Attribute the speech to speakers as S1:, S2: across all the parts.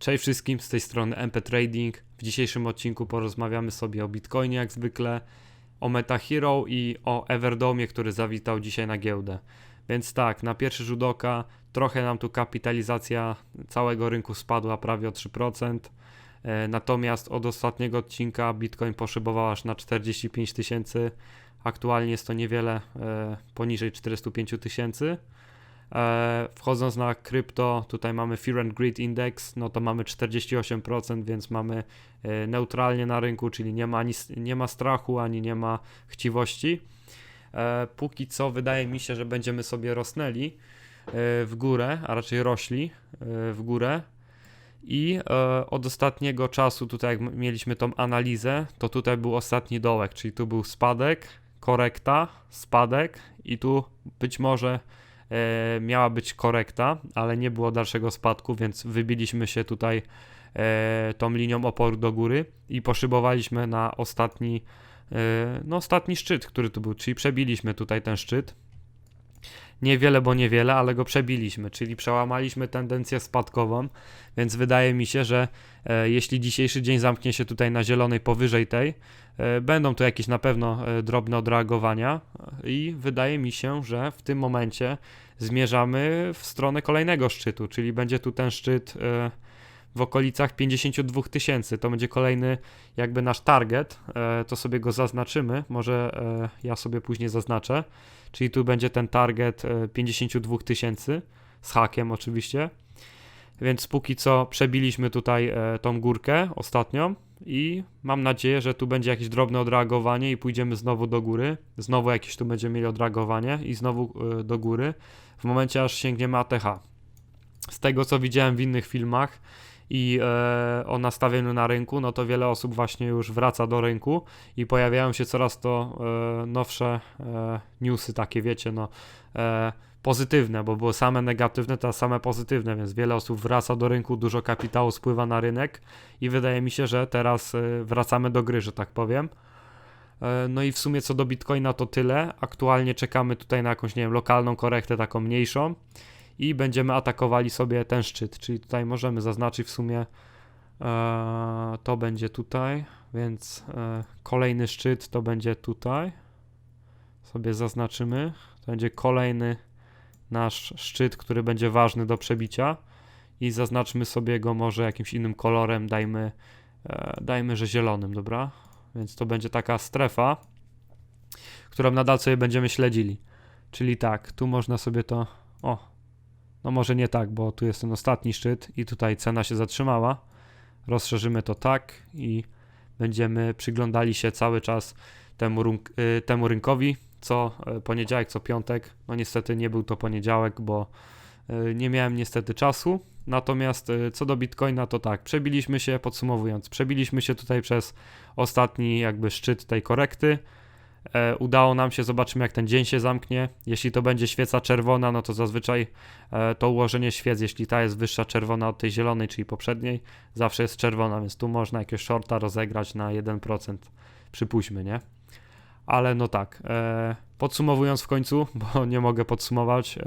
S1: Cześć wszystkim, z tej strony MP Trading. W dzisiejszym odcinku porozmawiamy sobie o Bitcoinie jak zwykle, o MetaHero i o Everdomie, który zawitał dzisiaj na giełdę. Więc tak, na pierwszy rzut oka trochę nam tu kapitalizacja całego rynku spadła prawie o 3%. E, natomiast od ostatniego odcinka Bitcoin poszybował aż na 45 tysięcy. Aktualnie jest to niewiele e, poniżej 405 tysięcy. E, wchodząc na krypto, tutaj mamy Fear and Greed Index, no to mamy 48%, więc mamy e, neutralnie na rynku, czyli nie ma, ani, nie ma strachu, ani nie ma chciwości. E, póki co wydaje mi się, że będziemy sobie rosnęli w górę, a raczej rośli w górę. I od ostatniego czasu, tutaj jak mieliśmy tą analizę, to tutaj był ostatni dołek, czyli tu był spadek, korekta, spadek i tu być może miała być korekta, ale nie było dalszego spadku, więc wybiliśmy się tutaj e, tą linią oporu do góry i poszybowaliśmy na ostatni, e, no ostatni szczyt, który tu był, czyli przebiliśmy tutaj ten szczyt. Niewiele, bo niewiele, ale go przebiliśmy, czyli przełamaliśmy tendencję spadkową, więc wydaje mi się, że e, jeśli dzisiejszy dzień zamknie się tutaj na zielonej powyżej tej, e, będą tu jakieś na pewno e, drobne odreagowania i wydaje mi się, że w tym momencie zmierzamy w stronę kolejnego szczytu, czyli będzie tu ten szczyt e, w okolicach 52 tysięcy. To będzie kolejny jakby nasz target, e, to sobie go zaznaczymy, może e, ja sobie później zaznaczę, czyli tu będzie ten target 52 tysięcy z hakiem oczywiście. Więc póki co przebiliśmy tutaj tą górkę ostatnią i mam nadzieję, że tu będzie jakieś drobne odreagowanie i pójdziemy znowu do góry. Znowu jakieś tu będziemy mieli odreagowanie i znowu do góry w momencie aż sięgniemy ATH. Z tego co widziałem w innych filmach i e, o nastawieniu na rynku, no to wiele osób właśnie już wraca do rynku i pojawiają się coraz to e, nowsze e, newsy, takie wiecie, no e, pozytywne, bo były same negatywne, teraz same pozytywne, więc wiele osób wraca do rynku, dużo kapitału spływa na rynek i wydaje mi się, że teraz e, wracamy do gry, że tak powiem. E, no i w sumie co do Bitcoina to tyle. Aktualnie czekamy tutaj na jakąś, nie wiem, lokalną korektę, taką mniejszą i będziemy atakowali sobie ten szczyt, czyli tutaj możemy zaznaczyć w sumie e, to będzie tutaj, więc e, kolejny szczyt to będzie tutaj. Sobie zaznaczymy. To będzie kolejny nasz szczyt, który będzie ważny do przebicia i zaznaczmy sobie go może jakimś innym kolorem, dajmy, e, dajmy, że zielonym, dobra? Więc to będzie taka strefa, którą nadal sobie będziemy śledzili. Czyli tak, tu można sobie to. O, no może nie tak, bo tu jest ten ostatni szczyt i tutaj cena się zatrzymała. Rozszerzymy to tak i będziemy przyglądali się cały czas temu, y, temu rynkowi, co y, poniedziałek, co piątek. No niestety nie był to poniedziałek, bo y, nie miałem niestety czasu. Natomiast co do Bitcoina, to tak, przebiliśmy się, podsumowując, przebiliśmy się tutaj przez ostatni jakby szczyt tej korekty. E, udało nam się, zobaczymy jak ten dzień się zamknie. Jeśli to będzie świeca czerwona, no to zazwyczaj e, to ułożenie świec, jeśli ta jest wyższa czerwona od tej zielonej, czyli poprzedniej, zawsze jest czerwona, więc tu można jakiegoś shorta rozegrać na 1%, przypuśćmy, nie? Ale no tak, e, podsumowując w końcu, bo nie mogę podsumować,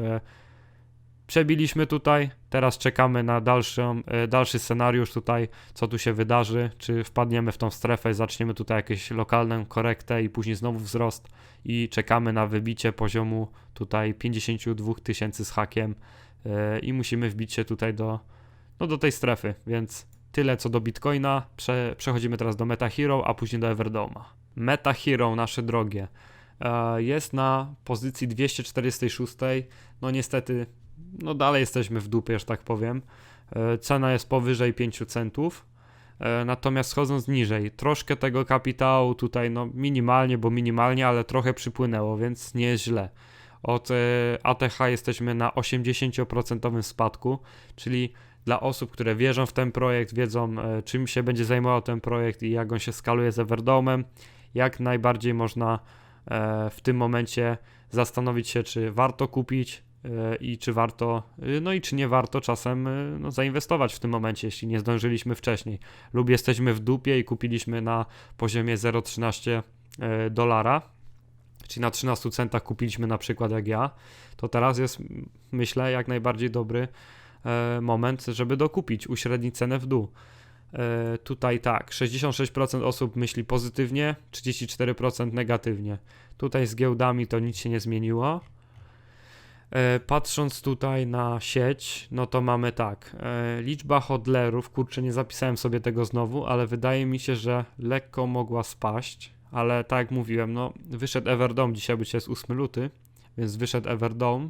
S1: Przebiliśmy tutaj, teraz czekamy na dalszą, e, dalszy scenariusz tutaj, co tu się wydarzy, czy wpadniemy w tą strefę zaczniemy tutaj jakąś lokalną korektę i później znowu wzrost i czekamy na wybicie poziomu tutaj 52 tysięcy z hakiem yy, i musimy wbić się tutaj do, no do tej strefy, więc tyle co do Bitcoina, Prze przechodzimy teraz do MetaHero, a później do Everdoma. MetaHero, nasze drogie, jest na pozycji 246, no niestety no dalej jesteśmy w dupie, że tak powiem. E, cena jest powyżej 5 centów. E, natomiast schodząc niżej, troszkę tego kapitału tutaj, no minimalnie, bo minimalnie, ale trochę przypłynęło, więc nie jest źle. Od e, ATH jesteśmy na 80% spadku, czyli dla osób, które wierzą w ten projekt, wiedzą czym się będzie zajmował ten projekt i jak on się skaluje z Everdomem, jak najbardziej można w tym momencie zastanowić się, czy warto kupić, i czy warto, no i czy nie warto czasem no, zainwestować w tym momencie, jeśli nie zdążyliśmy wcześniej, lub jesteśmy w dupie i kupiliśmy na poziomie 0,13 e, dolara, czyli na 13 centach kupiliśmy na przykład jak ja, to teraz jest myślę jak najbardziej dobry e, moment, żeby dokupić, uśrednić cenę w dół. E, tutaj tak, 66% osób myśli pozytywnie, 34% negatywnie. Tutaj z giełdami to nic się nie zmieniło. E, patrząc tutaj na sieć, no to mamy tak, e, liczba hodlerów, kurczę nie zapisałem sobie tego znowu, ale wydaje mi się, że lekko mogła spaść, ale tak jak mówiłem, no wyszedł Everdome, dzisiaj być jest 8 luty, więc wyszedł Everdome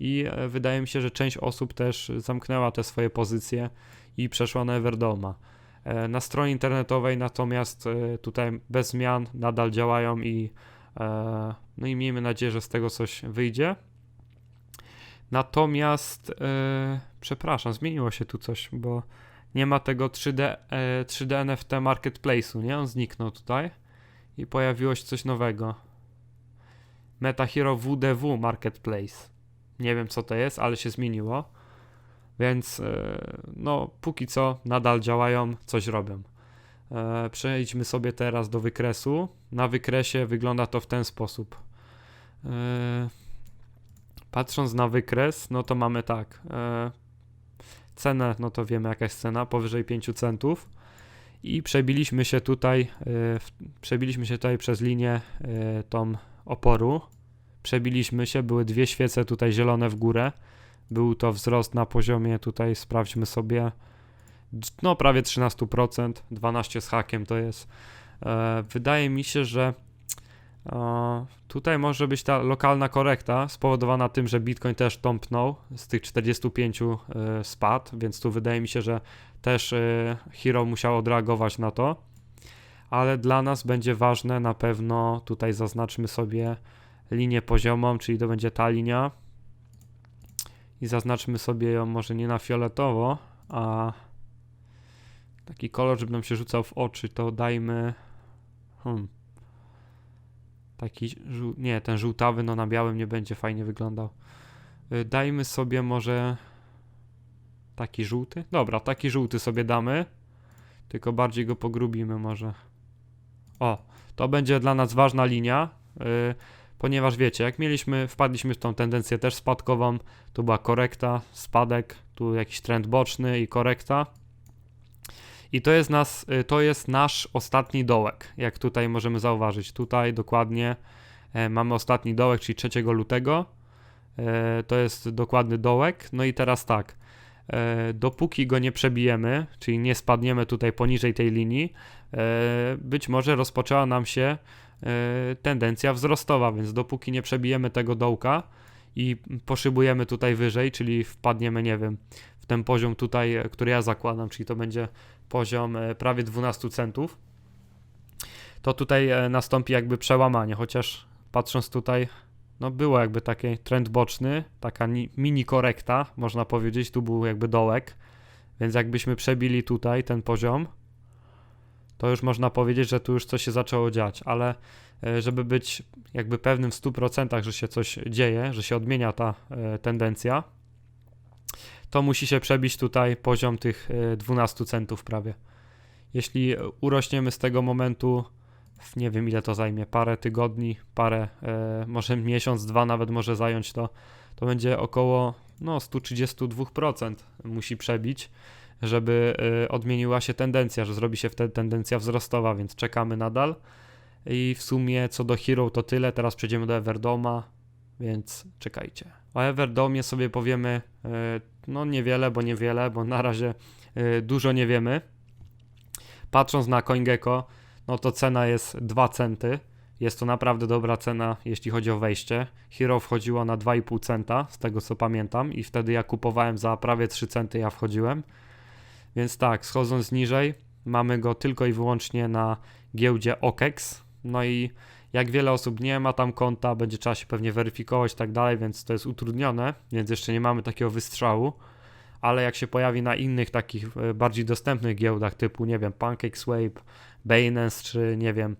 S1: i wydaje mi się, że część osób też zamknęła te swoje pozycje i przeszła na Everdoma. Na stronie internetowej natomiast tutaj bez zmian nadal działają i no i miejmy nadzieję, że z tego coś wyjdzie. Natomiast, e, przepraszam, zmieniło się tu coś, bo nie ma tego 3D, e, 3D NFT Marketplace'u, nie? On zniknął tutaj i pojawiło się coś nowego. MetaHero WDW Marketplace. Nie wiem co to jest, ale się zmieniło. Więc e, no, póki co nadal działają, coś robią. E, przejdźmy sobie teraz do wykresu. Na wykresie wygląda to w ten sposób. E, Patrząc na wykres, no to mamy tak. Cenę, no to wiemy jaka jest cena, powyżej 5 centów. I przebiliśmy się tutaj, przebiliśmy się tutaj przez linię tą oporu. Przebiliśmy się, były dwie świece tutaj zielone w górę. Był to wzrost na poziomie tutaj, sprawdźmy sobie, no prawie 13%, 12 z hakiem to jest. E, wydaje mi się, że Tutaj może być ta lokalna korekta spowodowana tym, że Bitcoin też tąpnął z tych 45 e, spadł, więc tu wydaje mi się, że też e, Hero musiał odreagować na to. Ale dla nas będzie ważne na pewno, tutaj zaznaczmy sobie linię poziomą, czyli to będzie ta linia. I zaznaczmy sobie ją może nie na fioletowo, a taki kolor, żeby nam się rzucał w oczy, to dajmy. Hmm. Taki, nie, ten żółtawy no na białym nie będzie fajnie wyglądał. Y, dajmy sobie może taki żółty. Dobra, taki żółty sobie damy. Tylko bardziej go pogrubimy może. O, to będzie dla nas ważna linia, yy, ponieważ wiecie, jak mieliśmy, wpadliśmy w tą tendencję też spadkową, tu była korekta, spadek, tu jakiś trend boczny i korekta. I to jest, nas, y, to jest nasz ostatni dołek, jak tutaj możemy zauważyć. Tutaj dokładnie e, mamy ostatni dołek, czyli 3 lutego. E, to jest dokładny dołek. No i teraz tak, e, dopóki go nie przebijemy, czyli nie spadniemy tutaj poniżej tej linii, być może rozpoczęła nam się tendencja wzrostowa, więc dopóki nie przebijemy tego dołka i poszybujemy tutaj wyżej, czyli wpadniemy, nie wiem, w ten poziom tutaj, który ja zakładam, czyli to będzie poziom e, prawie 12 centów, to tutaj e, nastąpi jakby przełamanie, chociaż patrząc tutaj, no było jakby taki trend boczny, taka mini korekta, można powiedzieć, tu był jakby dołek, więc jakbyśmy przebili tutaj ten poziom, to już można powiedzieć, że tu już coś się zaczęło dziać, ale e, żeby być jakby pewnym w 100%, że się coś dzieje, że się odmienia ta tendencja, to musi się przebić tutaj poziom tych 12 e, centów prawie. Jeśli urośniemy z tego momentu, nie wiem ile to zajmie, parę tygodni, parę, e, może miesiąc, dwa nawet może zająć to, to będzie około no, 132% musi przebić, żeby e, odmieniła się tendencja, że zrobi się wtedy tendencja wzrostowa, więc czekamy nadal. I w sumie co do Hero to tyle, teraz przejdziemy do Everdoma, więc czekajcie. O Everdomie sobie powiemy no niewiele, bo niewiele, bo na razie y, dużo nie wiemy. Patrząc na CoinGecko, no to cena jest 2 centy. Jest to naprawdę dobra cena, jeśli chodzi o wejście. Hero wchodziło na 2,5 centa, z tego co pamiętam, i wtedy ja kupowałem za prawie 3 centy, ja wchodziłem. Więc tak, schodząc niżej, mamy go tylko i wyłącznie na giełdzie OKEX. No i jak wiele osób nie ma tam konta, będzie trzeba się pewnie weryfikować i tak dalej, więc to jest utrudnione, więc jeszcze nie mamy takiego wystrzału. Ale jak się pojawi na innych takich e, bardziej dostępnych giełdach typu, nie wiem, PancakeSwap, Binance czy nie wiem,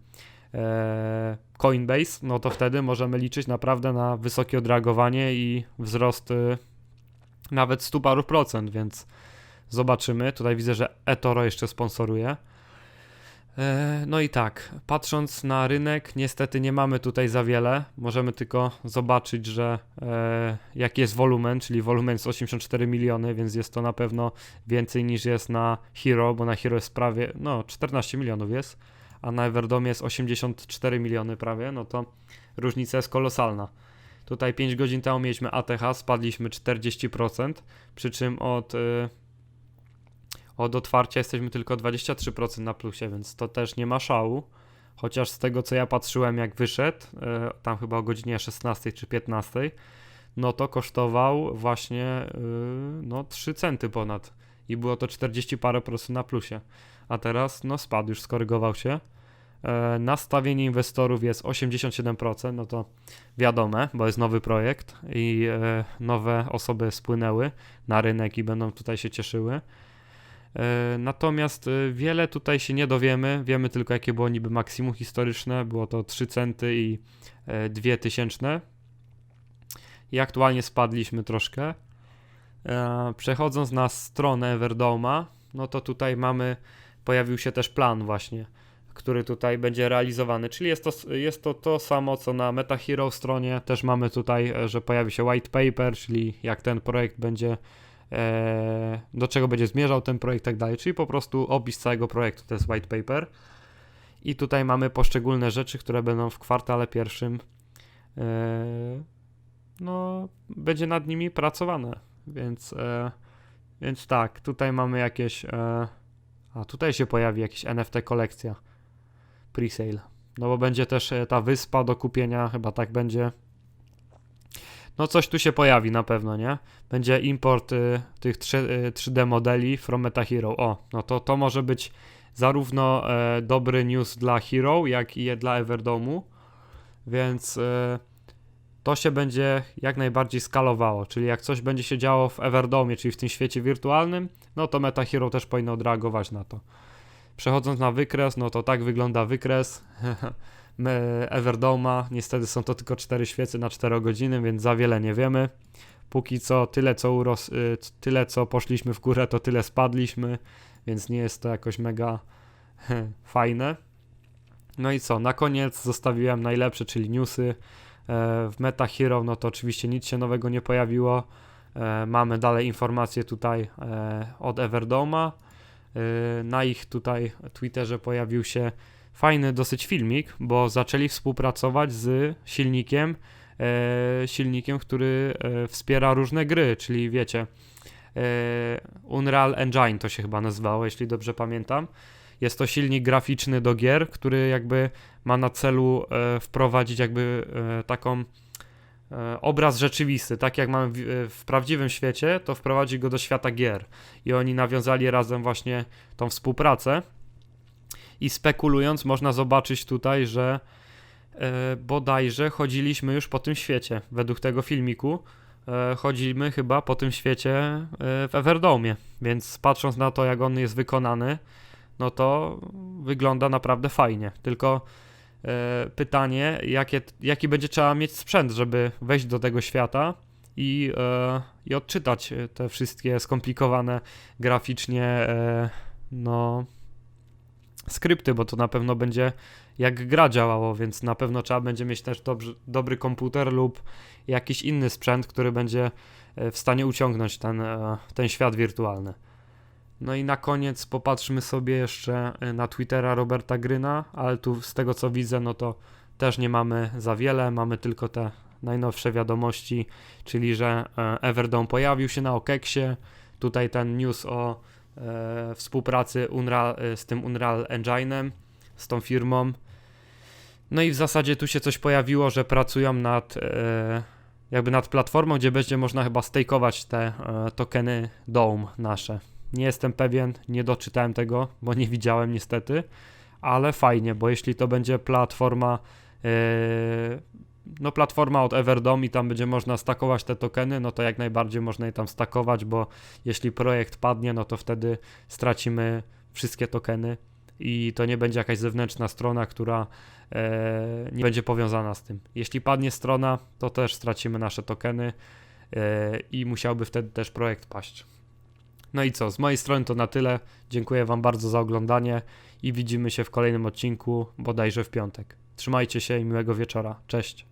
S1: e, Coinbase, no to wtedy możemy liczyć naprawdę na wysokie odreagowanie i wzrost e, nawet 100 paru procent, więc zobaczymy. Tutaj widzę, że eToro jeszcze sponsoruje. E, No i tak, patrząc na rynek, niestety nie mamy tutaj za wiele. Możemy tylko zobaczyć, że e, jaki jest wolumen, czyli wolumen jest 84 miliony, więc jest to na pewno więcej niż jest na Hero, bo na Hero jest prawie, no 14 milionów jest, a na Everdomie jest 84 miliony prawie, no to różnica jest kolosalna. Tutaj 5 godzin temu mieliśmy ATH, spadliśmy 40%, przy czym od... E, od otwarcia jesteśmy tylko 23% na plusie, więc to też nie ma szału. Chociaż z tego co ja patrzyłem, jak wyszedł, e, tam chyba o godzinie 16 czy 15, no to kosztował właśnie e, no 3 centy ponad. I było to 40 parę procent na plusie. A teraz no spadł, już skorygował się. E, Nastawienie inwestorów jest 87%, no to wiadome, bo jest nowy projekt i nowe osoby spłynęły na rynek i będą tutaj się cieszyły. E, Natomiast e, wiele tutaj się nie dowiemy. Wiemy tylko, jakie było niby maksimum historyczne. Było to 3 centy i e, 2 tysięczne. I aktualnie spadliśmy troszkę. E, Przechodząc na stronę Everdoma, no to tutaj mamy, pojawił się też plan właśnie, który tutaj będzie realizowany. Czyli jest to, jest to to samo, co na MetaHero stronie. Też mamy tutaj, e, że pojawi się white paper, czyli jak ten projekt będzie e, do czego będzie zmierzał ten projekt tak dalej, czyli po prostu opis całego projektu, to jest white paper. I tutaj mamy poszczególne rzeczy, które będą w kwartale pierwszym, e, no, będzie nad nimi pracowane, więc, e, więc tak, tutaj mamy jakieś, e, a tutaj się pojawi jakiś NFT kolekcja, presale, no bo będzie też e, ta wyspa do kupienia, chyba tak będzie, no coś tu się pojawi na pewno, nie? Będzie import y, tych 3, y, 3D modeli from MetaHero. O, no to to może być zarówno e, dobry news dla Hero, jak i dla Everdomu, więc e, to się będzie jak najbardziej skalowało, czyli jak coś będzie się działo w Everdomie, czyli w tym świecie wirtualnym, no to MetaHero też powinno odreagować na to. Przechodząc na wykres, no to tak wygląda wykres. Everdoma. Niestety są to tylko 4 świece na 4 godziny, więc za wiele nie wiemy. Póki co tyle co uros, y, tyle co poszliśmy w górę, to tyle spadliśmy, więc nie jest to jakoś mega fajne. No i co, na koniec zostawiłem najlepsze, czyli newsy. E, W Meta Hero, no to oczywiście nic się nowego nie pojawiło. E, Mamy dalej informacje tutaj e, od Everdoma. Na ich tutaj Twitterze pojawił się fajny dosyć filmik, bo zaczęli współpracować z silnikiem, e, silnikiem, który e, wspiera różne gry, czyli wiecie, e, Unreal Engine to się chyba nazywało, jeśli dobrze pamiętam. Jest to silnik graficzny do gier, który jakby ma na celu e, wprowadzić jakby e, taką e, obraz rzeczywisty, tak jak mamy w, w prawdziwym świecie, to wprowadzi go do świata gier. I oni nawiązali razem właśnie tą współpracę. I spekulując, można zobaczyć tutaj, że e, bodajże chodziliśmy już po tym świecie. Według tego filmiku e, chodzimy chyba po tym świecie e, w Everdomie. Więc patrząc na to, jak on jest wykonany, no to wygląda naprawdę fajnie. Tylko e, pytanie, jakie, jaki będzie trzeba mieć sprzęt, żeby wejść do tego świata i, e, i odczytać te wszystkie skomplikowane graficznie, e, no skrypty, bo to na pewno będzie jak gra działało, więc na pewno trzeba będzie mieć też dobry, dobry komputer lub jakiś inny sprzęt, który będzie e, w stanie uciągnąć ten, e, ten świat wirtualny. No i na koniec popatrzmy sobie jeszcze e, na Twittera Roberta Gryna, ale tu z tego co widzę, no to też nie mamy za wiele, mamy tylko te najnowsze wiadomości, czyli że e, Everdome pojawił się na Okeksie, tutaj ten news o e, współpracy Unreal, e, z tym Unreal Engine'em, z tą firmą. No i w zasadzie tu się coś pojawiło, że pracują nad e, jakby nad platformą, gdzie będzie można chyba stakeować te tokeny Dome nasze. Nie jestem pewien, nie doczytałem tego, bo nie widziałem niestety, ale fajnie, bo jeśli to będzie platforma no platforma od Everdome i tam będzie można stakować te tokeny, no to jak najbardziej można je tam stakować, bo jeśli projekt padnie, no to wtedy stracimy wszystkie tokeny i to nie będzie jakaś zewnętrzna strona, która e, nie będzie powiązana z tym. Jeśli padnie strona, to też stracimy nasze tokeny e, i musiałby wtedy też projekt paść. No i co, z mojej strony to na tyle. Dziękuję Wam bardzo za oglądanie i widzimy się w kolejnym odcinku, bodajże w piątek. Trzymajcie się i miłego wieczora. Cześć.